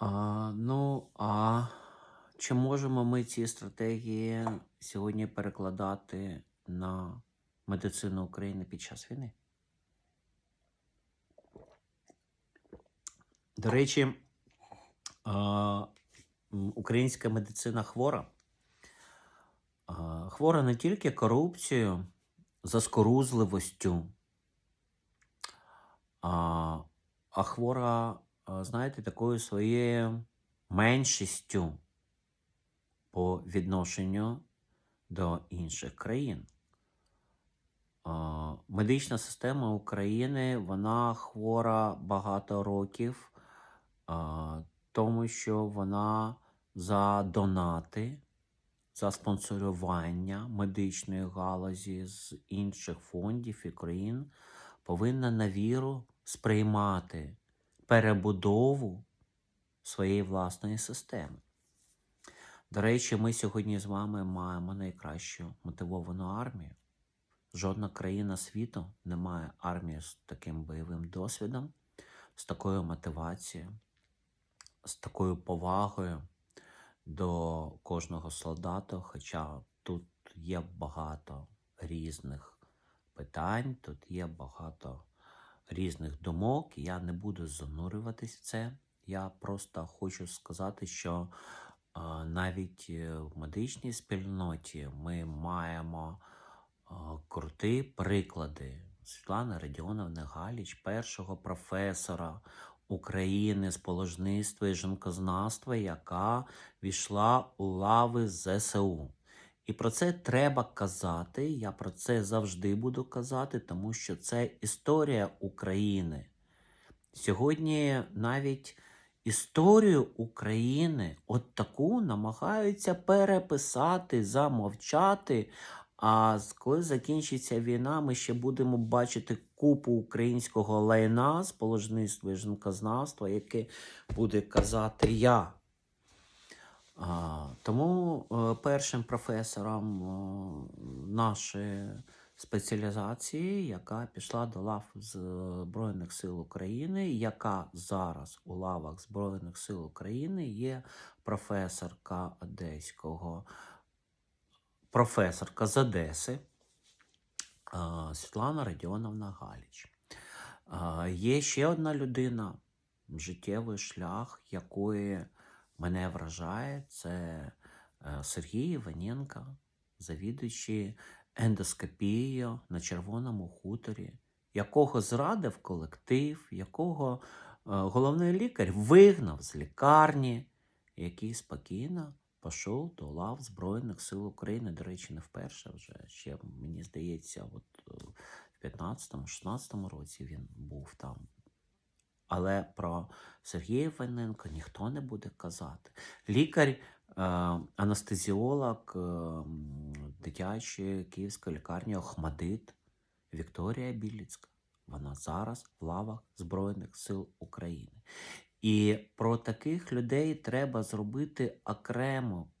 А, ну, а чи можемо ми ці стратегії сьогодні перекладати на медицину України під час війни? До речі, а, українська медицина хвора. А, Хвора не тільки корупцією, заскорузливостю, а, а хвора, знаєте, такою своєю меншістю по відношенню до інших країн. Медична система України вона хвора багато років, тому що вона за донати, за спонсорування медичної галузі з інших фондів і країн повинна на віру сприймати перебудову своєї власної системи. До речі, ми сьогодні з вами маємо найкращу мотивовану армію. Жодна країна світу не має армії з таким бойовим досвідом, з такою мотивацією, з такою повагою до кожного солдата. Хоча тут є багато різних питань, тут є багато різних думок. Я не буду занурюватись в це. Я просто хочу сказати, що навіть е, в медичній спільноті ми маємо а, круті приклади Світлани Радіоновни Галіч, першого професора України з положництва і жінкознавства, яка війшла у лави ЗСУ. І про це треба казати. Я про це завжди буду казати, тому що це історія України. Сьогодні навіть історію України от таку намагаються переписати, замовчати. А коли закінчиться війна, ми ще будемо бачити купу українського лайна з положництва і жінкознавства, яке буде казати я. Тому е, першим професором е, нашої спеціалізації, яка пішла до лав Збройних сил України, яка зараз у лавах Збройних сил України є професорка Одеського, професорка з Одеси а, Світлана Радіоновна Галіч. Є ще одна людина, життєвий шлях, якої мене вражає, це е, Сергій Іваненко, завідуючий ендоскопією на Червоному хуторі, якого зрадив колектив, якого е, головний лікар вигнав з лікарні, який спокійно пішов до лав Збройних сил України. До речі, не вперше вже ще, мені здається, от е, в 15-16 році він був там. Але про Сергія Іваненка ніхто не буде казати. Лікар, е, анестезіолог е, дитячої київської лікарні Охмадит Вікторія Біліцька. Вона зараз в лавах Збройних сил України. І про таких людей треба зробити окрему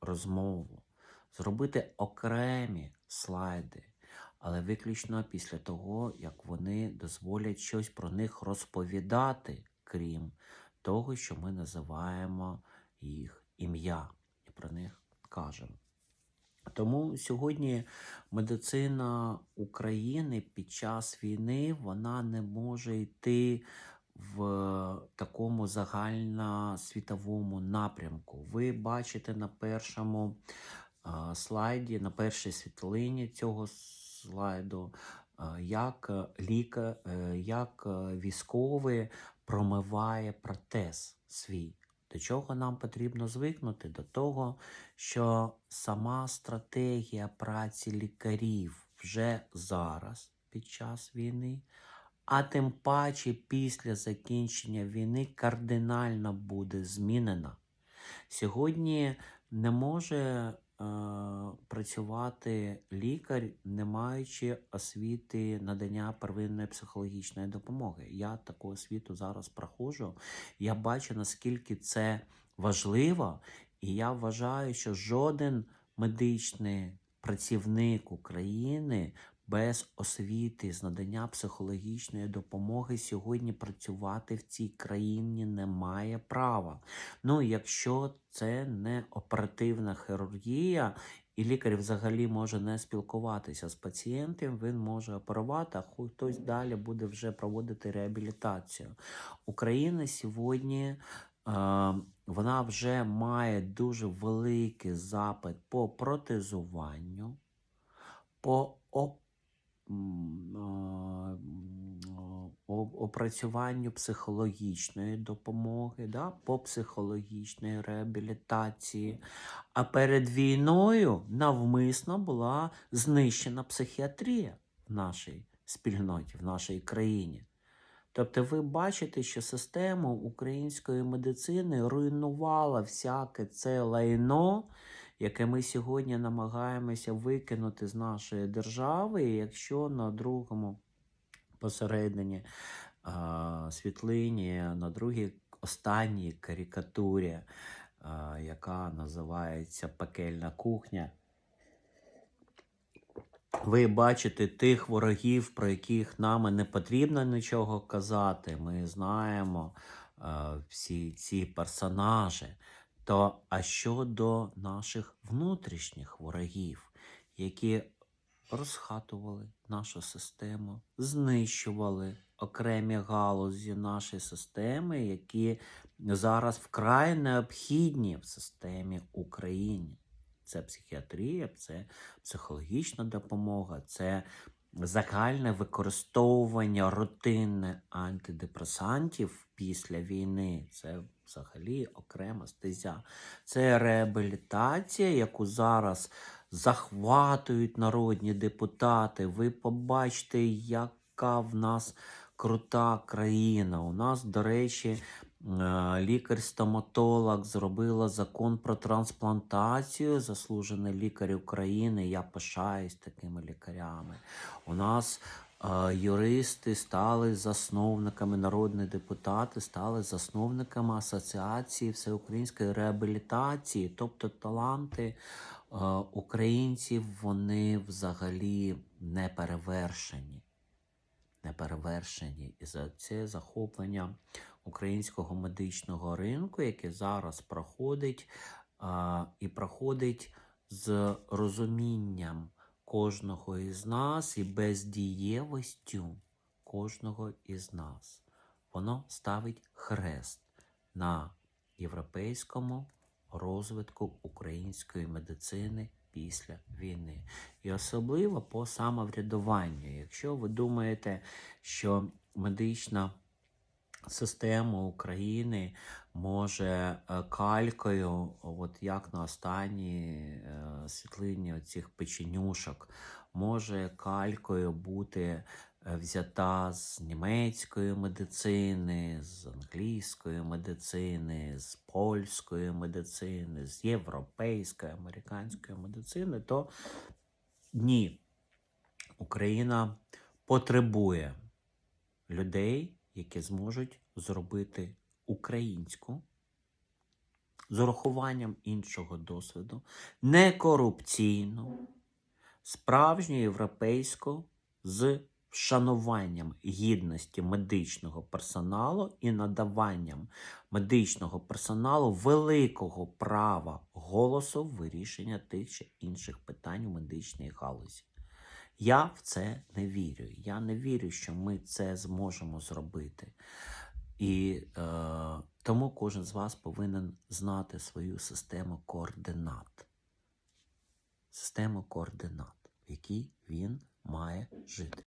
розмову, зробити окремі слайди, але виключно після того, як вони дозволять щось про них розповідати, крім того, що ми називаємо їх ім'я і про них кажемо. Тому сьогодні медицина України під час війни вона не може йти в такому загальносвітовому напрямку. Ви бачите на першому слайді, на першій світлині цього слайду, як е, е, як е, військовий промиває протез свій. До чого нам потрібно звикнути? До того, що сама стратегія праці лікарів вже зараз під час війни, а тим паче після закінчення війни кардинально буде змінена. Сьогодні не може е, працювати лікар, не маючи освіти надання первинної психологічної допомоги. Я таку освіту зараз проходжу. Я бачу, наскільки це важливо, і я вважаю, що жоден медичний працівник України без освіти, з надання психологічної допомоги сьогодні працювати в цій країні немає права. Ну, якщо це не оперативна хірургія, і лікар взагалі може не спілкуватися з пацієнтом, він може оперувати, а хтось далі буде вже проводити реабілітацію. Україна сьогодні е, вона вже має дуже великий запит по протезуванню, по оп- м, а, м, а, о- опрацюванню психологічної допомоги, да, по психологічної реабілітації. А перед війною навмисно була знищена психіатрія в нашій спільноті, в нашій країні. Тобто ви бачите, що система української медицини руйнувала всяке це лайно, яке ми сьогодні намагаємося викинути з нашої держави, якщо на другому посередині а, світлині, на другій останній карикатурі, а, яка називається Пекельна кухня, ви бачите тих ворогів, про яких нам не потрібно нічого казати. Ми знаємо е, всі ці персонажі. То а щодо наших внутрішніх ворогів, які розхатували нашу систему, знищували окремі галузі нашої системи, які зараз вкрай необхідні в системі України. Це психіатрія, це психологічна допомога, це загальне використовування рутинне антидепресантів після війни. Це взагалі окрема стезя. Це реабілітація, яку зараз захватують народні депутати. Ви побачите, яка в нас крута країна. У нас, до речі, е, лікар-стоматолог зробила закон про трансплантацію, заслужений лікар України. Я пишаюсь такими лікарями. У нас юристи стали засновниками, народні депутати стали засновниками асоціації всеукраїнської реабілітації, тобто таланти українців вони взагалі не перевершені. Не перевершені. І за це захоплення українського медичного ринку, яке зараз проходить, і проходить з розумінням кожного із нас і бездієвостю кожного із нас. Воно ставить хрест на європейському розвитку української медицини після війни. І особливо по самоврядуванню. Якщо ви думаєте, що медична система України може е, калькою, от як на останній е, світлині цих печенюшок, може калькою бути е, взята з німецької медицини, з англійської медицини, з польської медицини, з європейської, американської медицини, то ні. Україна потребує людей, які зможуть зробити українську з урахуванням іншого досвіду, не корупційну, справжню європейську з вшануванням гідності медичного персоналу і надаванням медичного персоналу великого права голосу вирішення тих чи інших питань у медичній галузі. Я в це не вірю. Я не вірю, що ми це зможемо зробити. І е, тому кожен з вас повинен знати свою систему координат. Систему координат, в якій він має жити.